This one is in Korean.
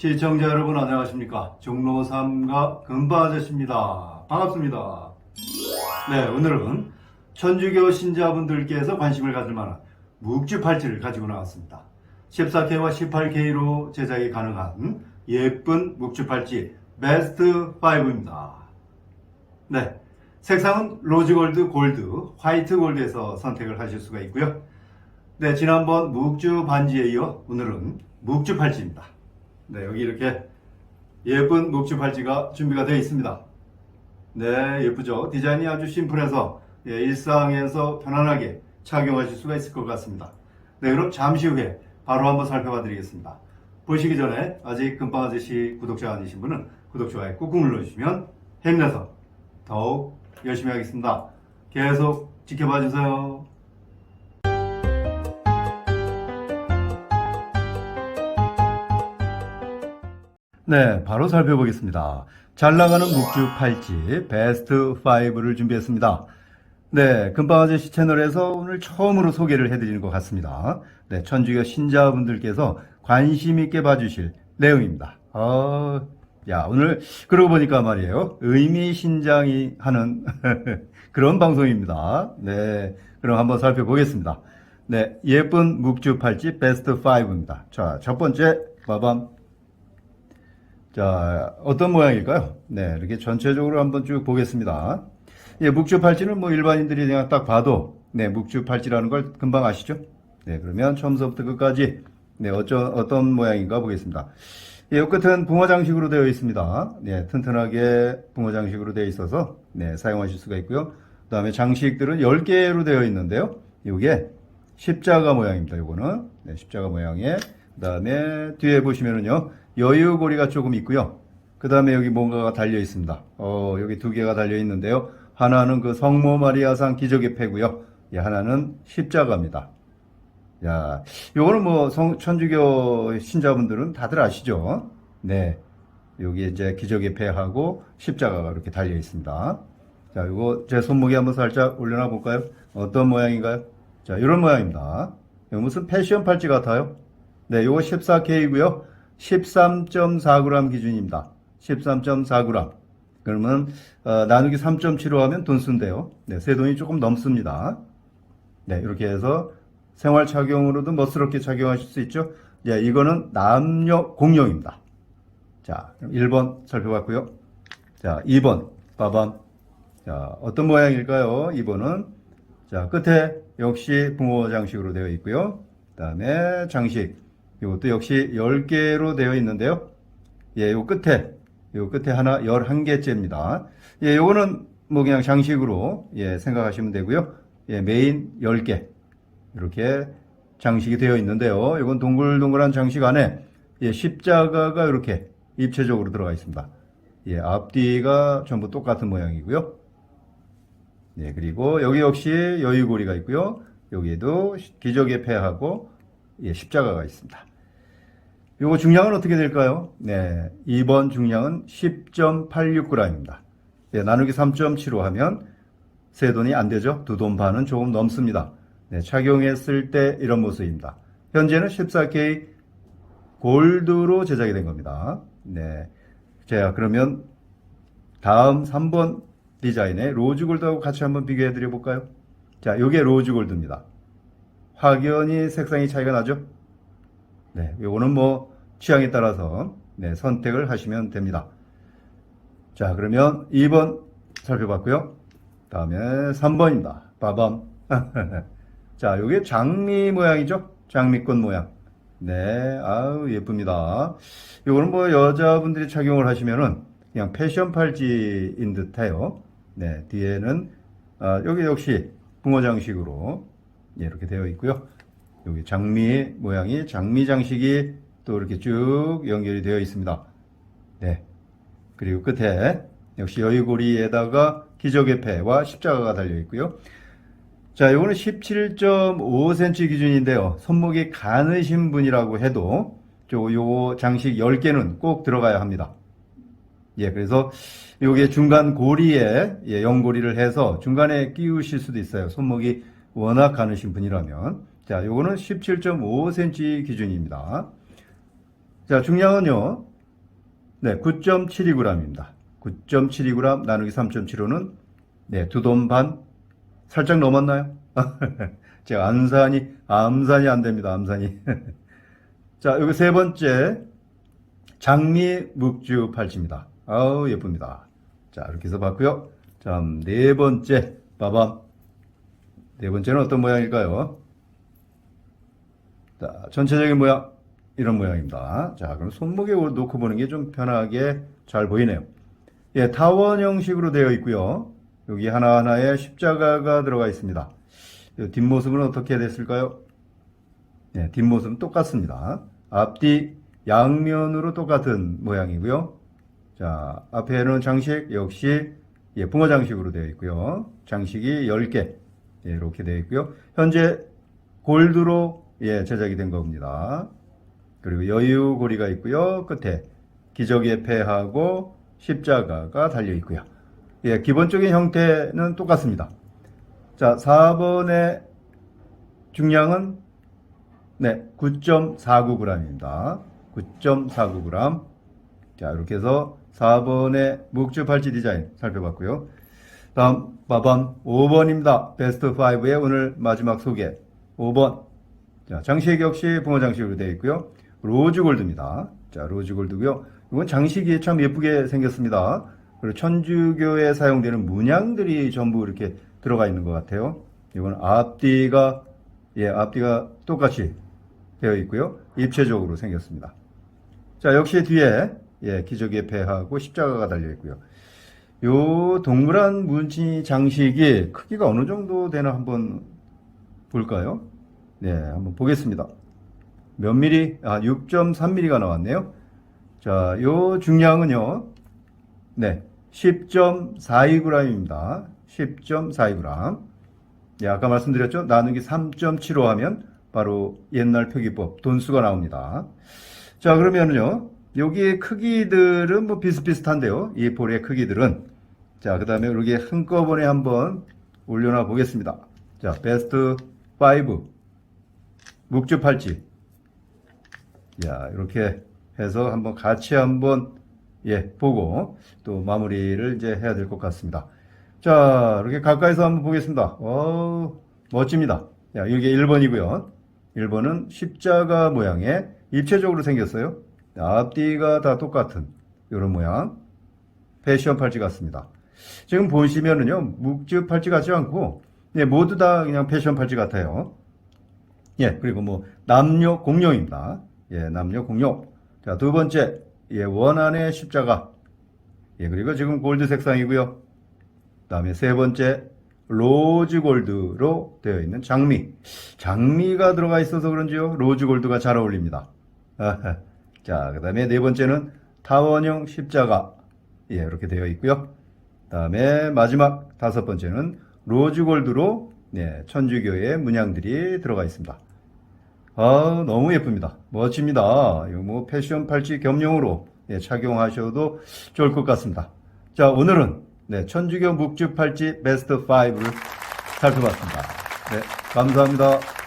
시청자 여러분 안녕하십니까? 종로 3가 금바 아저씨입니다. 반갑습니다. 네 오늘은 천주교 신자분들께서 관심을 가질 만한 묵주 팔찌를 가지고 나왔습니다. 14K와 18K로 제작이 가능한 예쁜 묵주 팔찌 베스트 5입니다. 네 색상은 로즈 골드, 골드, 화이트 골드에서 선택을 하실 수가 있고요. 네 지난번 묵주 반지에 이어 오늘은 묵주 팔찌입니다 네, 여기 이렇게 예쁜 목주 팔찌가 준비가 되어 있습니다. 네, 예쁘죠? 디자인이 아주 심플해서 예, 일상에서 편안하게 착용하실 수가 있을 것 같습니다. 네, 그럼 잠시 후에 바로 한번 살펴봐 드리겠습니다. 보시기 전에 아직 금방 아저씨 구독자 아니신 분은 구독, 좋아요 꾹꾹 눌러주시면 힘내서 더욱 열심히 하겠습니다. 계속 지켜봐 주세요. 네, 바로 살펴보겠습니다. 잘 나가는 묵주 팔찌 베스트 5를 준비했습니다. 네, 금방 아저씨 채널에서 오늘 처음으로 소개를 해드리는 것 같습니다. 네, 천주교 신자분들께서 관심 있게 봐주실 내용입니다. 어, 야, 오늘 그러고 보니까 말이에요. 의미신장이 하는 그런 방송입니다. 네, 그럼 한번 살펴보겠습니다. 네, 예쁜 묵주 팔찌 베스트 5입니다. 자, 첫 번째, 빠밤. 자, 어떤 모양일까요? 네, 이렇게 전체적으로 한번 쭉 보겠습니다. 예, 묵주 팔찌는 뭐 일반인들이 그냥 딱 봐도, 네, 묵주 팔찌라는 걸 금방 아시죠? 네, 그러면 처음부터 끝까지, 네, 어쩌, 어떤 모양인가 보겠습니다. 예, 요 끝은 붕어 장식으로 되어 있습니다. 네, 튼튼하게 붕어 장식으로 되어 있어서, 네, 사용하실 수가 있고요. 그 다음에 장식들은 10개로 되어 있는데요. 요게 십자가 모양입니다. 요거는. 네, 십자가 모양에. 그 다음에 뒤에 보시면은요. 여유고리가 조금 있고요. 그 다음에 여기 뭔가가 달려 있습니다. 어, 여기 두 개가 달려 있는데요. 하나는 그 성모 마리아상 기적의 패고요. 예, 하나는 십자가입니다. 야, 요거는 뭐 성, 천주교 신자분들은 다들 아시죠? 네. 여기 이제 기적의 패하고 십자가가 이렇게 달려 있습니다. 자, 요거 제 손목에 한번 살짝 올려놔 볼까요? 어떤 모양인가요? 자, 이런 모양입니다. 무슨 패션 팔찌 같아요? 네, 요거 14K고요. 13.4g 기준입니다. 13.4g. 그러면 어, 나누기 3.75 하면 돈 쓴대요. 네, 세 돈이 조금 넘습니다. 네, 이렇게 해서 생활 착용으로도 멋스럽게 착용하실 수 있죠. 네, 이거는 남녀 공용입니다. 자, 1번 살펴봤고요. 자, 2번 빠밤. 자, 어떤 모양일까요? 2번은 자, 끝에 역시 붕어 장식으로 되어 있고요. 그 다음에 장식. 이것도 역시 10개로 되어 있는데요. 예, 요 끝에, 요 끝에 하나 11개째입니다. 예, 요거는 뭐 그냥 장식으로, 예, 생각하시면 되고요. 예, 메인 10개. 이렇게 장식이 되어 있는데요. 이건 동글동글한 장식 안에, 예, 십자가가 이렇게 입체적으로 들어가 있습니다. 예, 앞뒤가 전부 똑같은 모양이고요. 예, 그리고 여기 역시 여유고리가 있고요. 여기에도 기적의 패하고 예, 십자가가 있습니다. 요거 중량은 어떻게 될까요? 네, 2번 중량은 10.86g입니다. 예, 나누기 3.75 하면 세 돈이 안 되죠? 두 돈 반은 조금 넘습니다. 네, 착용했을 때 이런 모습입니다. 현재는 14K 골드로 제작이 된 겁니다. 네. 자, 그러면 다음 3번 디자인의 로즈 골드하고 같이 한번 비교해 드려 볼까요? 자, 요게 로즈 골드입니다. 확연히 색상이 차이가 나죠? 네, 요거는 뭐 취향에 따라서 네, 선택을 하시면 됩니다. 자, 그러면 2번 살펴봤고요. 다음에 3번입니다. 빠밤. 자, 요게 장미 모양이죠? 장미꽃 모양. 네, 아우, 예쁩니다. 요거는 뭐 여자분들이 착용을 하시면은 그냥 패션 팔찌인 듯 해요. 네, 뒤에는, 아, 여기 역시 붕어 장식으로 예, 이렇게 되어 있고요. 여기 장미 모양이 장미 장식이 또 이렇게 쭉 연결이 되어 있습니다. 네. 그리고 끝에 역시 여의고리에다가 기적의 패와 십자가가 달려 있고요. 자, 요거는 17.5cm 기준인데요. 손목이 가느신 분이라고 해도 요, 요 장식 10개는 꼭 들어가야 합니다. 예, 그래서 요게 중간 고리에 예, 연고리를 해서 중간에 끼우실 수도 있어요. 손목이 워낙 가느신 분이라면. 자, 요거는 17.5cm 기준입니다. 자, 중량은요, 네, 9.72g입니다. 9.72g 나누기 3.75는 네, 두 돈 반 살짝 넘었나요? 제가 암산이 암산이 안 됩니다. 암산이. 자, 여기 세 번째 장미 묵주 팔찌입니다. 아우 예쁩니다. 자, 이렇게 해서 봤고요. 자, 네 번째 빠밤. 네 번째는 어떤 모양일까요? 자, 전체적인 모양 이런 모양입니다. 자, 그럼 손목에 놓고 보는 게 좀 편하게 잘 보이네요. 예, 타원 형식으로 되어 있고요. 여기 하나하나에 십자가가 들어가 있습니다. 이 뒷모습은 어떻게 됐을까요? 네, 뒷모습은 똑같습니다. 앞뒤 양면으로 똑같은 모양이고요. 자, 앞에는 장식 역시 예, 붕어 장식으로 되어 있고요. 장식이 10개 예, 이렇게 되어 있고요. 현재 골드로 예, 제작이 된 겁니다. 그리고 여유 고리가 있고요. 끝에 기적의 패하고 십자가가 달려 있고요. 예, 기본적인 형태는 똑같습니다. 자, 4번의 중량은 네, 9.49g입니다. 9.49g. 자, 이렇게 해서 4번의 묵주 팔찌 디자인 살펴봤고요. 다음 빠밤 5번입니다. 베스트 5의 오늘 마지막 소개. 5번. 자, 장식 역시 붕어 장식으로 되어 있고요. 로즈 골드입니다. 자, 로즈 골드고요. 이건 장식이 참 예쁘게 생겼습니다. 그리고 천주교에 사용되는 문양들이 전부 이렇게 들어가 있는 것 같아요. 이건 앞뒤가 예, 앞뒤가 똑같이 되어 있고요. 입체적으로 생겼습니다. 자, 역시 뒤에 예, 기적의 배하고 십자가가 달려 있고요. 요 동그란 문치 장식이 크기가 어느 정도 되나 한번 볼까요? 네, 한번 보겠습니다. 몇 미리? 아, 6.3mm가 나왔네요. 자, 요 중량은요. 네, 10.42g입니다. 10.42g. 예, 아까 말씀드렸죠? 나누기 3.75 하면 바로 옛날 표기법 돈수가 나옵니다. 자, 그러면요. 여기의 크기들은 뭐 비슷비슷한데요. 이 볼의 크기들은. 자, 그 다음에 여기 한꺼번에 한번 올려놔 보겠습니다. 자, 베스트 5. 묵주 팔찌. 야, 이렇게 해서 한번 같이 한번 예, 보고 또 마무리를 이제 해야 될 것 같습니다. 자, 이렇게 가까이서 한번 보겠습니다. 어, 멋집니다. 야, 이게 1번이고요. 1번은 십자가 모양의 입체적으로 생겼어요. 앞뒤가 다 똑같은 이런 모양. 패션 팔찌 같습니다. 지금 보시면은요, 묵주 팔찌 같지 않고, 예, 모두 다 그냥 패션 팔찌 같아요. 예, 그리고 뭐, 남녀 공룡입니다. 예, 남녀 공룡. 자, 두 번째, 예, 원안의 십자가. 예, 그리고 지금 골드 색상이고요. 다음에 세 번째, 로즈 골드로 되어 있는 장미. 장미가 들어가 있어서 그런지요, 로즈 골드가 잘 어울립니다. 자, 그 다음에 네 번째는 타원형 십자가. 예, 이렇게 되어 있고요. 다음에 마지막 다섯 번째는 로즈 골드로 네, 천주교의 문양들이 들어가 있습니다. 아, 너무 예쁩니다. 멋집니다. 이거 뭐 패션 팔찌 겸용으로 예, 착용하셔도 좋을 것 같습니다. 자, 오늘은 네, 천주교 묵주 팔찌 베스트 5를 살펴봤습니다. 네, 감사합니다.